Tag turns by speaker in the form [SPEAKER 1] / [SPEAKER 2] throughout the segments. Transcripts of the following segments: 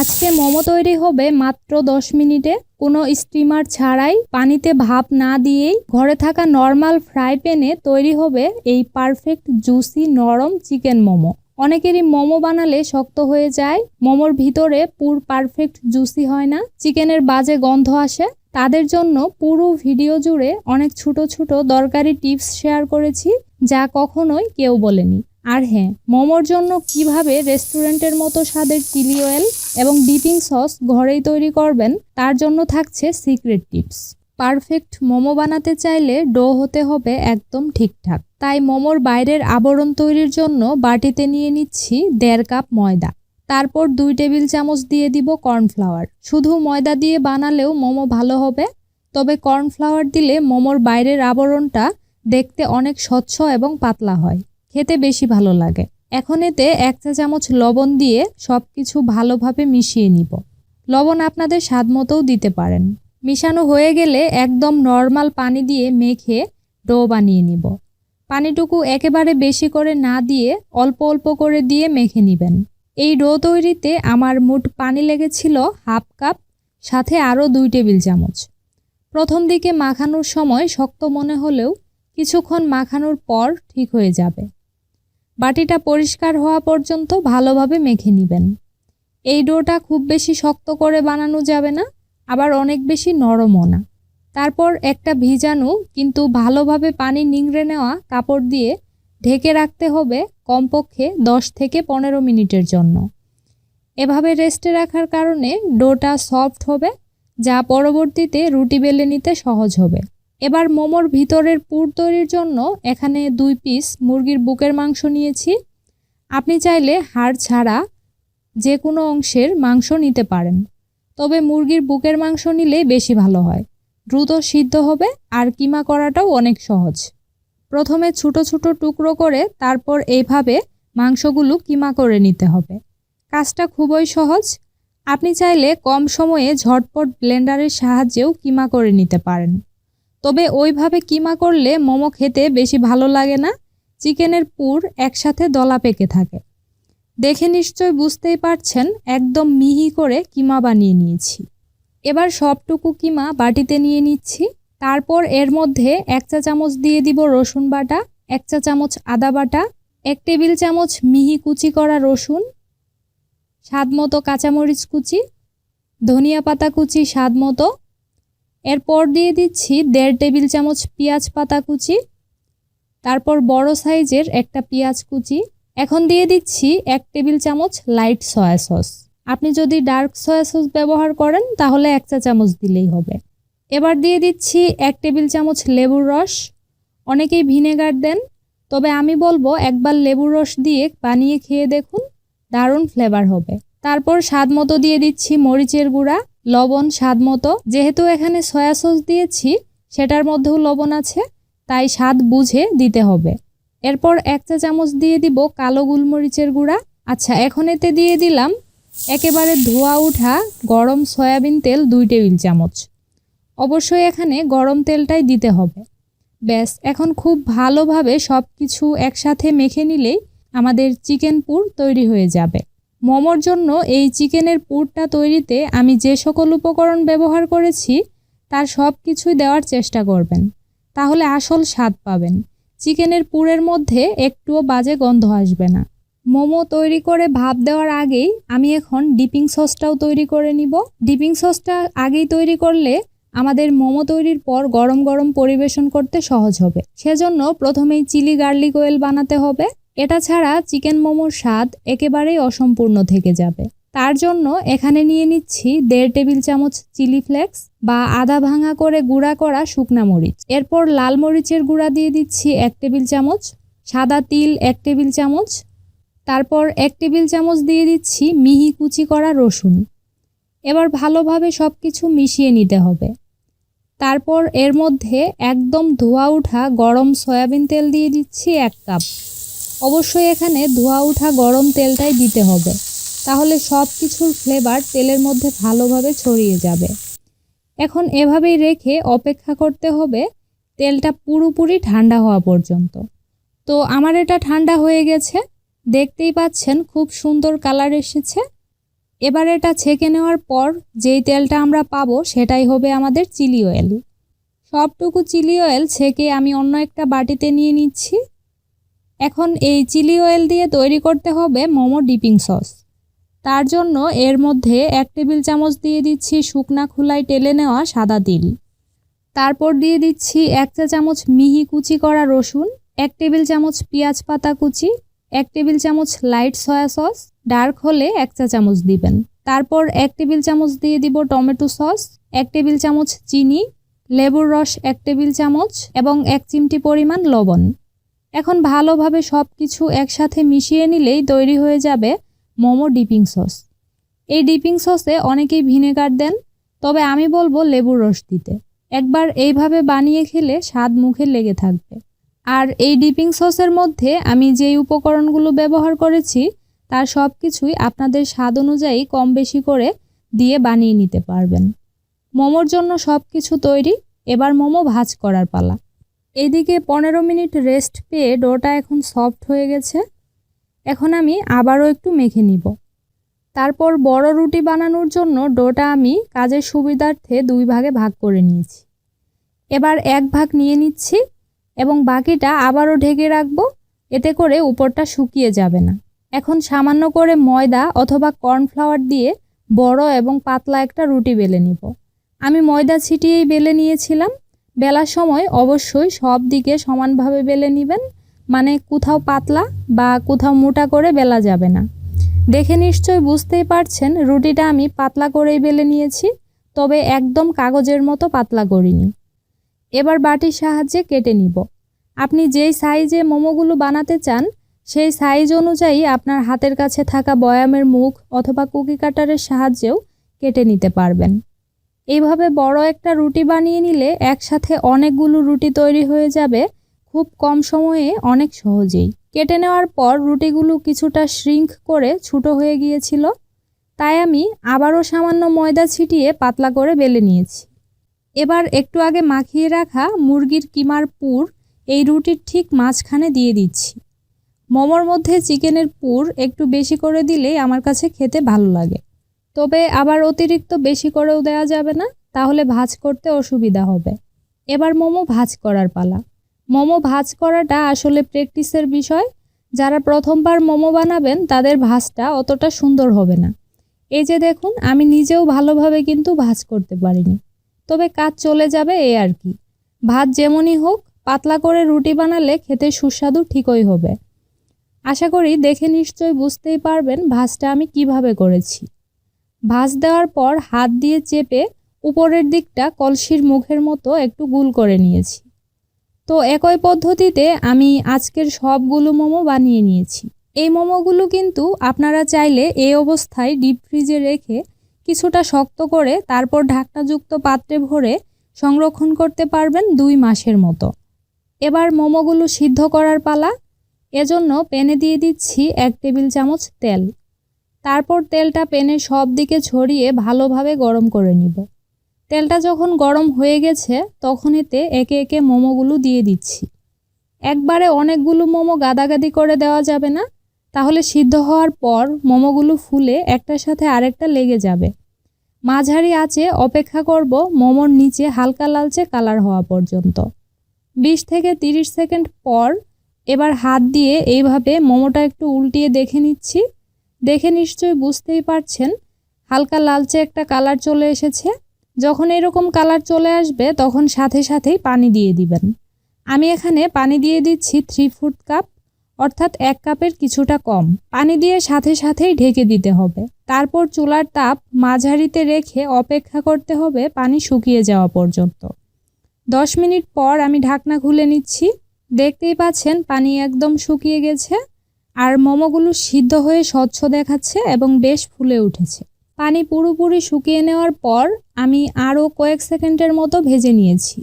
[SPEAKER 1] আজকে মোমো তৈরি হবে মাত্র 10 মিনিটে। কোনো স্টিমার ছাড়াই পানিতে ভাপ না দিয়েই ঘরে থাকা নর্মাল ফ্রাই প্যানে তৈরি হবে এই পারফেক্ট, জুসি, নরম চিকেন মোমো। অনেকেরই মোমো বানালে শক্ত হয়ে যায়। মোমোর ভিতরে পুর পারফেক্ট, জুসি হয় না। চিকেনের বাজে গন্ধ আসে। তাদের জন্য পুরো ভিডিও জুড়ে অনেক ছোট ছোট দরকারি টিপস শেয়ার করেছি, যা কখনোই কেউ বলেনি। আর হ্যাঁ মোমোর জন্য কীভাবে রেস্টুরেন্টের মতো স্বাদের চিলি অয়েল এবং ডিপিং সস ঘরেই তৈরি করবেন, তার জন্য থাকছে সিক্রেট টিপস। পারফেক্ট মোমো বানাতে চাইলে ডো হতে হবে একদম ঠিকঠাক। তাই মোমোর বাইরের আবরণ তৈরির জন্য বাটিতে নিয়ে নিচ্ছি দেড় কাপ ময়দা। তারপর দুই টেবিল চামচ দিয়ে দিব কর্নফ্লাওয়ার। শুধু ময়দা দিয়ে বানালেও মোমো ভালো হবে। তবে কর্নফ্লাওয়ার দিলে মোমোর বাইরের আবরণটা দেখতে অনেক স্বচ্ছ এবং পাতলা হয়। খেতে বেশি ভালো লাগে। এখন এতে এক চা চামচ লবণ দিয়ে সব কিছু ভালোভাবে মিশিয়ে নিব। লবণ আপনাদের স্বাদ মতোও দিতে পারেন। মিশানো হয়ে গেলে একদম নর্মাল পানি দিয়ে মেখে ডো বানিয়ে নিব। পানিটুকু একেবারে বেশি করে না দিয়ে অল্প অল্প করে দিয়ে মেখে নেবেন। এই ডো তৈরিতে আমার মোট পানি লেগেছিল হাফ কাপ, সাথে আরও দুই টেবিল চামচ। প্রথম দিকে মাখানোর সময় শক্ত মনে হলেও কিছুক্ষণ মাখানোর পর ঠিক হয়ে যাবে। বাটিটা পরিষ্কার হওয়া পর্যন্ত ভালোভাবে মেখে নেবেন। এই ডোটা খুব বেশি শক্ত করে বানানো যাবে না, আবার অনেক বেশি নরমও না। তারপর একটা ভিজানো, কিন্তু ভালোভাবে পানি নিংড়ে নেওয়া কাপড় দিয়ে ঢেকে রাখতে হবে কমপক্ষে দশ থেকে পনেরো মিনিটের জন্য। এভাবে রেস্টে রাখার কারণে ডোটা সফট হবে, যা পরবর্তীতে রুটি বেলে নিতে সহজ হবে। এবার মোমোর ভিতরের পুর তৈরির জন্য এখানে দুই পিস মুরগির বুকের মাংস নিয়েছি। আপনি চাইলে হাড় ছাড়া যে কোনো অংশের মাংস নিতে পারেন। তবে মুরগির বুকের মাংস নিলেই বেশি ভালো হয়। দ্রুত সিদ্ধ হবে আর কিমা করাটাও অনেক সহজ। প্রথমে ছোট ছোট টুকরো করে তারপর এইভাবে মাংসগুলো কিমা করে নিতে হবে। কাজটা খুবই সহজ। আপনি চাইলে কম সময়ে ঝটপট ব্লেন্ডারের সাহায্যেও কিমা করে নিতে পারেন। তবে ওইভাবে কিমা করলে মোমো খেতে বেশি ভালো লাগে না। চিকেনের পুর একসাথে দলা পেকে থাকে। দেখে নিশ্চয় বুঝতেই পারছেন, একদম মিহি করে কিমা বানিয়ে নিয়েছি। এবার সবটুকু কিমা বাটিতে নিয়ে নিচ্ছি। তারপর এর মধ্যে এক চা চামচ দিয়ে দিব রসুন বাটা, এক চা চামচ আদা বাটা, এক টেবিল চামচ মিহি কুচি করা রসুন স্বাদ মতো কাঁচামরিচ কুচি, ধনিয়া পাতা কুচি স্বাদ মতো এরপর দিয়ে দিচ্ছি দেড় টেবিল চামচ পেঁয়াজ পাতা কুচি, তারপর বড় সাইজের একটা পেঁয়াজ কুচি, এখন দিয়ে দিচ্ছি এক টেবিল চামচ লাইট সয়া সস। আপনি যদি ডার্ক সয়া সস ব্যবহার করেন, তাহলে এক চা চামচ দিলেই হবে। এবার দিয়ে দিচ্ছি এক টেবিল চামচ লেবুর রস। অনেকেই ভিনেগার দেন, তবে আমি বলব একবার লেবুর রস দিয়ে বানিয়ে খেয়ে দেখুন, দারুণ ফ্লেভার হবে। তারপর স্বাদ মতো দিয়ে দিচ্ছি মরিচের গুঁড়া। লবণ, স্বাদ মতো। যেহেতু এখানে সয়া সস দিয়েছি, সেটার মধ্যেও লবণ আছে, তাই স্বাদ বুঝে দিতে হবে। এরপর এক চা চামচ দিয়ে দিব কালো গোলমরিচের গুঁড়া। আচ্ছা এখন এতে দিয়ে দিলাম একেবারে ধোয়া উঠা গরম সয়াবিন তেল দুই টেবিল চামচ। অবশ্যই এখানে গরম তেলটাই দিতে হবে। ব্যাস, এখন খুব ভালোভাবে সব কিছু একসাথে মেখে নিলেই আমাদের চিকেন পুর তৈরি হয়ে যাবে। মোমোর জন্য এই চিকেনের পুরটা তৈরিতে আমি যে সকল উপকরণ ব্যবহার করেছি, তার সব কিছুই দেওয়ার চেষ্টা করবেন। তাহলে আসল স্বাদ পাবেন। চিকেনের পুরের মধ্যে একটুও বাজে গন্ধ আসবে না। মোমো তৈরি করে ভাপ দেওয়ার আগেই আমি এখন ডিপিং সসটাও তৈরি করে নিব। ডিপিং সসটা আগেই তৈরি করলে আমাদের মোমো তৈরির পর গরম গরম পরিবেশন করতে সহজ হবে। সেজন্য প্রথমেই চিলি গার্লিক অয়েল বানাতে হবে। এটা ছাড়া চিকেন মোমোর স্বাদ একেবারেই অসম্পূর্ণ থেকে যাবে। তার জন্য এখানে নিয়ে নিচ্ছি দেড় টেবিল চামচ চিলি ফ্লেক্স বা আদা ভাঙা করে গুঁড়া করা শুকনা মরিচ। এরপর লাল মরিচের গুঁড়া দিয়ে দিচ্ছি এক টেবিল চামচ, সাদা তিল এক টেবিল চামচ, তারপর এক টেবিল চামচ দিয়ে দিচ্ছি মিহি কুচি করা রসুন। এবার ভালোভাবে সব কিছু মিশিয়ে নিতে হবে। তারপর এর মধ্যে একদম ধোয়া উঠা গরম সয়াবিন তেল দিয়ে দিচ্ছি এক কাপ। অবশ্যই এখানে ধোয়া উঠা গরম তেলটাই দিতে হবে। তাহলে সব কিছুর ফ্লেভার তেলের মধ্যে ভালোভাবে ছড়িয়ে যাবে। এখন এভাবেই রেখে অপেক্ষা করতে হবে তেলটা পুরোপুরি ঠান্ডা হওয়া পর্যন্ত। তো আমার এটা ঠান্ডা হয়ে গেছে। দেখতেই পাচ্ছেন খুব সুন্দর কালার এসেছে। এবার এটা ছেঁকে নেওয়ার পর যেই তেলটা আমরা পাবো সেটাই হবে আমাদের চিলি অয়েল সবটুকু চিলি অয়েল ছেঁকে আমি অন্য একটা বাটিতে নিয়ে নিচ্ছি। এখন এই চিলি অয়েল দিয়ে তৈরি করতে হবে মোমো ডিপিং সস। তার জন্য এর মধ্যে এক টেবিল চামচ দিয়ে দিচ্ছি শুকনা খোলায় টেলে নেওয়া সাদা তিল। তারপর দিয়ে দিচ্ছি এক চা চামচ মিহি কুচি করা রসুন, এক টেবিল চামচ পেঁয়াজ পাতা কুচি, এক টেবিল চামচ লাইট সয়া সস, ডার্ক হলে এক চা চামচ দিবেন। তারপর এক টেবিল চামচ দিয়ে দিব টমেটো সস, এক টেবিল চামচ চিনি, লেবুর রস এক টেবিল চামচ এবং এক চিমটি পরিমাণ লবণ। এখন ভালোভাবে সব কিছু একসাথে মিশিয়ে নিলেই তৈরি হয়ে যাবে মোমো ডিপিং সস। এই ডিপিং সসে অনেকেই ভিনেগার দেন, তবে আমি বলব লেবুর রস দিতে। একবার এইভাবে বানিয়ে খেলে স্বাদ মুখে লেগে থাকবে। আর এই ডিপিং সসের মধ্যে আমি যেই উপকরণগুলো ব্যবহার করেছি, তার সব কিছুই আপনাদের স্বাদ অনুযায়ী কম বেশি করে দিয়ে বানিয়ে নিতে পারবেন। মোমোর জন্য সব কিছু তৈরি, এবার মোমো ভাজ করার পালা। এদিকে পনেরো মিনিট রেস্ট পেয়ে ডোটা এখন সফট হয়ে গেছে। এখন আমি আবারও একটু মেখে নিব। তারপর বড় রুটি বানানোর জন্য ডোটা আমি কাজের সুবিধার্থে দুই ভাগে ভাগ করে নিয়েছি। এবার এক ভাগ নিয়ে নিচ্ছি এবং বাকিটা আবারও ঢেকে রাখব। এতে করে উপরটা শুকিয়ে যাবে না। এখন সামান্য করে ময়দা অথবা কর্নফ্লাওয়ার দিয়ে বড় এবং পাতলা একটা রুটি বেলে নিব। আমি ময়দা ছিটিয়েই বেলে নিয়েছিলাম। বেলার সময় অবশ্যই সব দিকে সমানভাবে বেলে নেবেন মানে কোথাও পাতলা বা কোথাও মোটা করে বেলা যাবে না। দেখে নিশ্চয় বুঝতেই পারছেন, রুটিটা আমি পাতলা করেই বেলে নিয়েছি, তবে একদম কাগজের মতো পাতলা করিনি। এবার বাটির সাহায্যে কেটে নিব। আপনি যেই সাইজে মোমোগুলো বানাতে চান, সেই সাইজ অনুযায়ী আপনার হাতের কাছে থাকা বয়ামের মুখ অথবা কুকি কাটারের সাহায্যেও কেটে নিতে পারবেন। এইভাবে বড় একটা রুটি বানিয়ে নিলে একসাথে অনেকগুলো রুটি তৈরি হয়ে যাবে খুব কম সময়ে, অনেক সহজেই। কেটে নেওয়ার পর রুটিগুলো কিছুটা শ্রিঙ্ক করে ছোটো হয়ে গিয়েছিল। তাই আমি আবারও সামান্য ময়দা ছিটিয়ে পাতলা করে বেলে নিয়েছি। এবার একটু আগে মাখিয়ে রাখা মুরগির কিমার পুর এই রুটির ঠিক মাঝখানে দিয়ে দিচ্ছি। মোমোর মধ্যে চিকেনের পুর একটু বেশি করে দিলেই আমার কাছে খেতে ভালো লাগে। তবে আবার অতিরিক্ত বেশি করেও দেওয়া যাবে না, তাহলে ভাজ করতে অসুবিধা হবে। এবার মোমো ভাজ করার পালা। মোমো ভাজ করাটা আসলে প্র্যাকটিসের বিষয়। যারা প্রথমবার মোমো বানাবেন, তাদের ভাজটা অতটা সুন্দর হবে না। এই যে দেখুন, আমি নিজেও ভালোভাবে কিন্তু ভাজ করতে পারিনি। তবে কাজ চলে যাবে এ আর কি। ভাত যেমনই হোক, পাতলা করে রুটি বানালে খেতে সুস্বাদু ঠিকই হবে। আশা করি দেখে নিশ্চয়ই বুঝতেই পারবেন ভাজটা আমি কীভাবে করেছি। ভাজ দেওয়ার পর হাত দিয়ে চেপে উপরের দিকটা কলসির মুখের মতো একটু গুল করে নিয়েছি। তো একই পদ্ধতিতে আমি আজকের সবগুলো মোমো বানিয়ে নিয়েছি। এই মোমোগুলো কিন্তু আপনারা চাইলে এই অবস্থায় ডিপ ফ্রিজে রেখে কিছুটা শক্ত করে তারপর ঢাকনাযুক্ত পাত্রে ভরে সংরক্ষণ করতে পারবেন দুই মাসের মতো। এবার মোমোগুলো সিদ্ধ করার পালা। এজন্য প্যানে দিয়ে দিচ্ছি এক টেবিল চামচ তেল। তারপর তেলটা প্যানের সব দিকে ছড়িয়ে ভালোভাবে গরম করে নিব। তেলটা যখন গরম হয়ে গেছে তখন এতে একে একে মোমোগুলো দিয়ে দিচ্ছি। একবারে অনেকগুলো মোমো গাদাগাদি করে দেওয়া যাবে না, তাহলে সিদ্ধ হওয়ার পর মোমোগুলো ফুলে একটার সাথে আরেকটা লেগে যাবে। মাঝারি আছে অপেক্ষা করব মোমোর নিচে হালকা লালচে কালার হওয়া পর্যন্ত। বিশ থেকে তিরিশ সেকেন্ড পর এবার হাত দিয়ে এইভাবে মোমোটা একটু উল্টিয়ে দেখে নিচ্ছি। দেখে নিশ্চয়ই বুঝতেই পারছেন, হালকা লালচে একটা কালার চলে এসেছে। যখন এরকম কালার চলে আসবে, তখন সাথে সাথেই পানি দিয়ে দিবেন। আমি এখানে পানি দিয়ে দিচ্ছি থ্রি ফুট কাপ অর্থাৎ এক কাপের কিছুটা কম। পানি দিয়ে সাথে সাথেই ঢেকে দিতে হবে। তারপর চুলার তাপ মাঝারিতে রেখে অপেক্ষা করতে হবে পানি শুকিয়ে যাওয়া পর্যন্ত। দশ মিনিট পর আমি ঢাকনা খুলে নিচ্ছি। দেখতেই পাচ্ছেন পানি একদম শুকিয়ে গেছে। আর মোমোগুলো সিদ্ধ হয়ে স্বচ্ছ দেখাচ্ছে এবং বেশ ফুলে উঠেছে। পানি পুরোপুরি শুকিয়ে নেওয়ার পর আমি আরও কয়েক সেকেন্ডের মতো ভেজে নিয়েছি।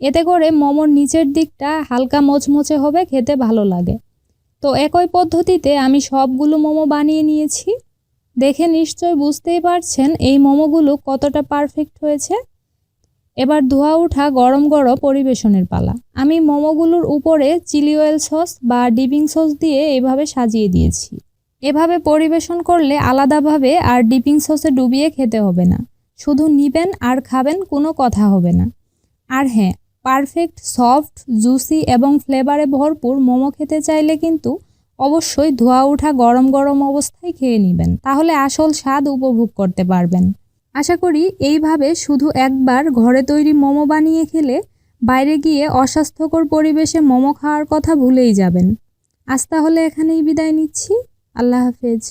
[SPEAKER 1] এতে করে মোমোর নিচের দিকটা হালকা মোচমোচে হবে, খেতে ভালো লাগে। তো একই পদ্ধতিতে আমি সবগুলো মোমো বানিয়ে নিয়েছি। দেখে নিশ্চয় বুঝতেই পারছেন এই মোমোগুলো কতটা পারফেক্ট হয়েছে। এবার ধোয়া ওঠা গরম গরম পরিবেশনের পালা। আমি মোমোগুলোর উপরে চিলি অয়েল সস বা ডিপিং সস দিয়ে এভাবে সাজিয়ে দিয়েছি। এভাবে পরিবেশন করলে আলাদাভাবে আর ডিপিং সসে ডুবিয়ে খেতে হবে না। শুধু নিবেন আর খাবেন কোনো কথা হবে না। আর হ্যাঁ পারফেক্ট, সফট, জুসি এবং ফ্লেভারে ভরপুর মোমো খেতে চাইলে কিন্তু অবশ্যই ধোয়া ওঠা গরম গরম অবস্থায় খেয়ে নেবেন। তাহলে আসল স্বাদ উপভোগ করতে পারবেন। আশা করি এইভাবে শুধু একবার ঘরে তৈরি মোমো বানিয়ে খেলে বাইরে গিয়ে অস্বাস্থ্যকর পরিবেশে মোমো খাওয়ার কথা ভুলেই যাবেন। আজ তাহলে এখানেই বিদায় নিচ্ছি। আল্লাহ হাফেজ।